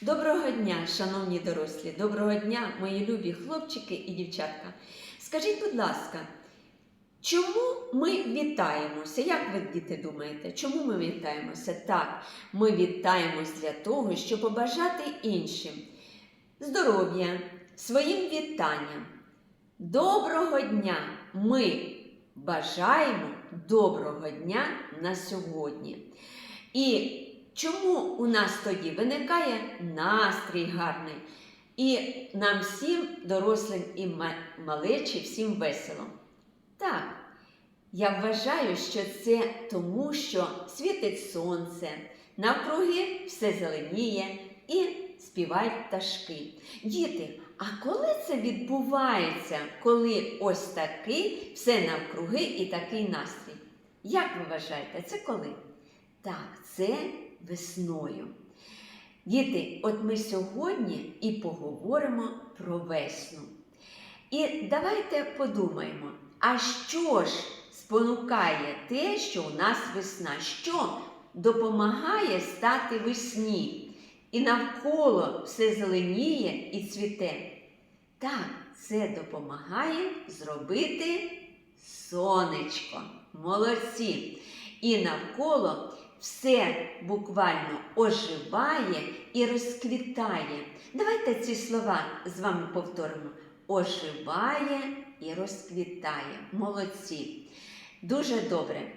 Доброго дня, шановні дорослі, доброго дня, мої любі хлопчики і дівчатка. Скажіть, будь ласка, чому ми вітаємося? Як ви, діти, думаєте, чому ми вітаємося? Так, ми вітаємось для того, щоб побажати іншим здоров'я, своїм вітанням. Доброго дня! Ми бажаємо доброго дня на сьогодні. І чому у нас тоді виникає настрій гарний? І нам всім, дорослим і малечі, всім весело. Так, я вважаю, що це тому, що світить сонце, навкруги все зеленіє і співають пташки. Діти, а коли це відбувається, коли ось такий все навкруги і такий настрій? Як ви вважаєте, це коли? Так, це весною. Діти, от ми сьогодні і поговоримо про весну. І давайте подумаємо, а що ж спонукає те, що у нас весна? Що допомагає стати весні? І навколо все зеленіє і цвіте. Так, це допомагає зробити сонечко. Молодці. І навколо все буквально оживає і розквітає. Давайте ці слова з вами повторимо. Оживає і розквітає. Молодці. Дуже добре.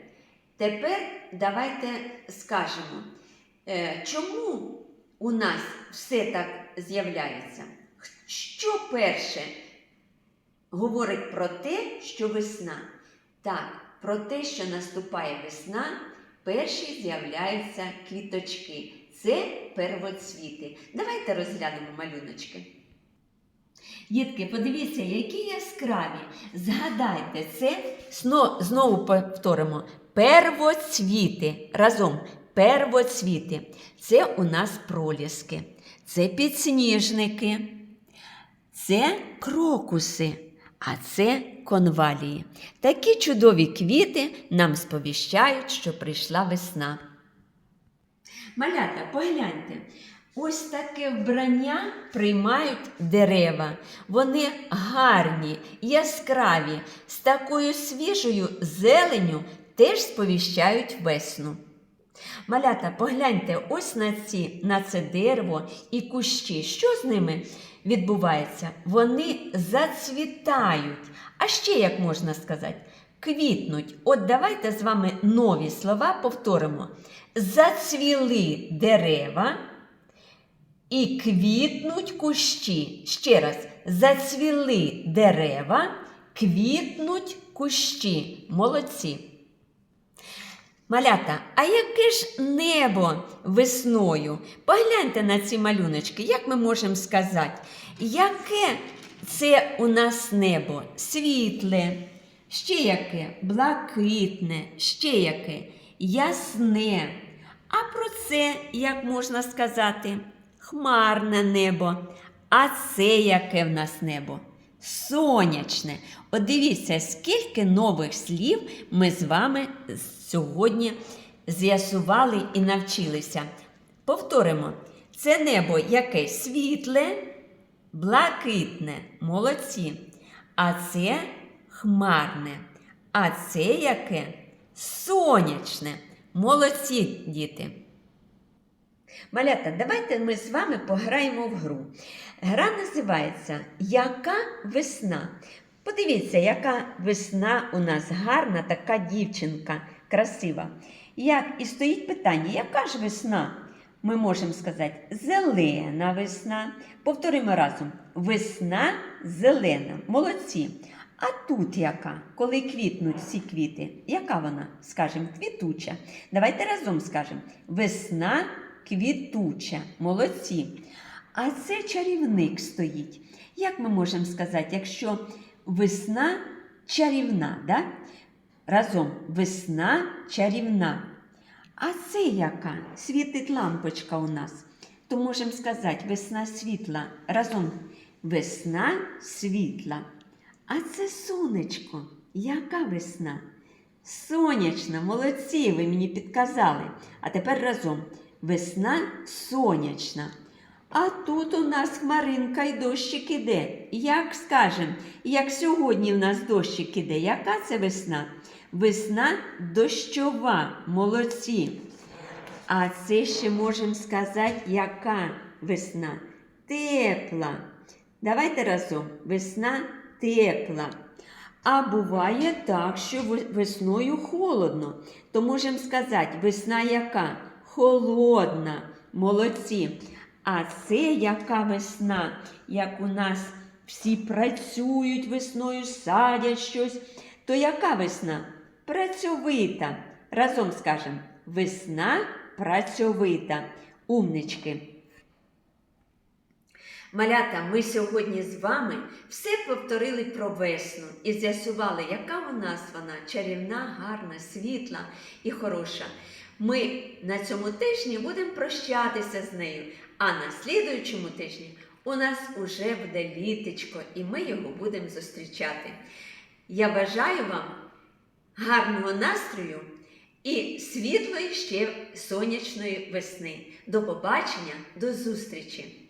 Тепер давайте скажемо, е, чому у нас все так з'являється? Що перше говорить про те, що весна? Так, про те, що наступає весна, перші з'являються квіточки. Це первоцвіти. Давайте розглянемо малюночки. Дітки, подивіться, які яскраві. Згадайте це, знову повторимо. Первоцвіти. Разом. Первоцвіти. Це у нас проліски, це підсніжники, це крокуси, а це конвалії. Такі чудові квіти нам сповіщають, що прийшла весна. Малята, погляньте, ось таке вбрання приймають дерева. Вони гарні, яскраві, з такою свіжою зеленю теж сповіщають весну. Малята, погляньте ось на, ці, на це дерево і кущі. Що з ними відбувається? Вони зацвітають. А ще, як можна сказати, квітнуть. От давайте з вами нові слова повторимо. Зацвіли дерева і квітнуть кущі. Ще раз, зацвіли дерева, квітнуть кущі. Молодці. Малята, а яке ж небо весною? Погляньте на ці малюночки, як ми можемо сказати, яке це у нас небо? Світле, ще яке блакитне, ще яке ясне. А про це, як можна сказати, хмарне небо. А це яке в нас небо? Сонячне. От дивіться, скільки нових слів ми з вами сьогодні з'ясували і навчилися. Повторимо, це небо яке світле, блакитне, молодці. А це хмарне. А це яке сонячне. Молодці, діти. Малята, давайте ми з вами пограємо в гру. Гра називається Яка весна? Подивіться, яка весна у нас гарна, така дівчинка, красива. Як і стоїть питання, яка ж весна? Ми можемо сказати зелена весна. Повторимо разом: весна зелена. Молодці. А тут яка? Коли квітнуть всі квіти, яка вона? Скажемо, квітуча. Давайте разом скажемо: весна квітуча. Молодці. А це чарівник стоїть. Як ми можемо сказати, якщо весна чарівна, да? разом весна чарівна. А це яка? Світить лампочка у нас. То можемо сказати весна світла. Разом весна світла. А це сонечко. Яка весна? Сонячна, молодці, ви мені підказали. А тепер разом. Весна сонячна. А тут у нас хмаринка й дощик іде. Як скажем, як сьогодні в нас дощик іде, яка це весна? Весна дощова, молодці. А це ще можемо сказати, яка весна? Тепла. Давайте разом. Весна тепла. А буває так, що весною холодно. То можемо сказати, весна яка? Холодна. Молодці. А це яка весна, як у нас всі працюють весною, садять щось. То яка весна? Працьовита. Разом скажемо, весна працьовита. Умнички. Малята, ми сьогодні з вами все повторили про весну і з'ясували, яка у нас вона чарівна, гарна, світла і хороша. Ми на цьому тижні будемо прощатися з нею, а на слідуючому тижні у нас уже буде літечко, і ми його будемо зустрічати. Я бажаю вам гарного настрою і світлої ще сонячної весни. До побачення, до зустрічі!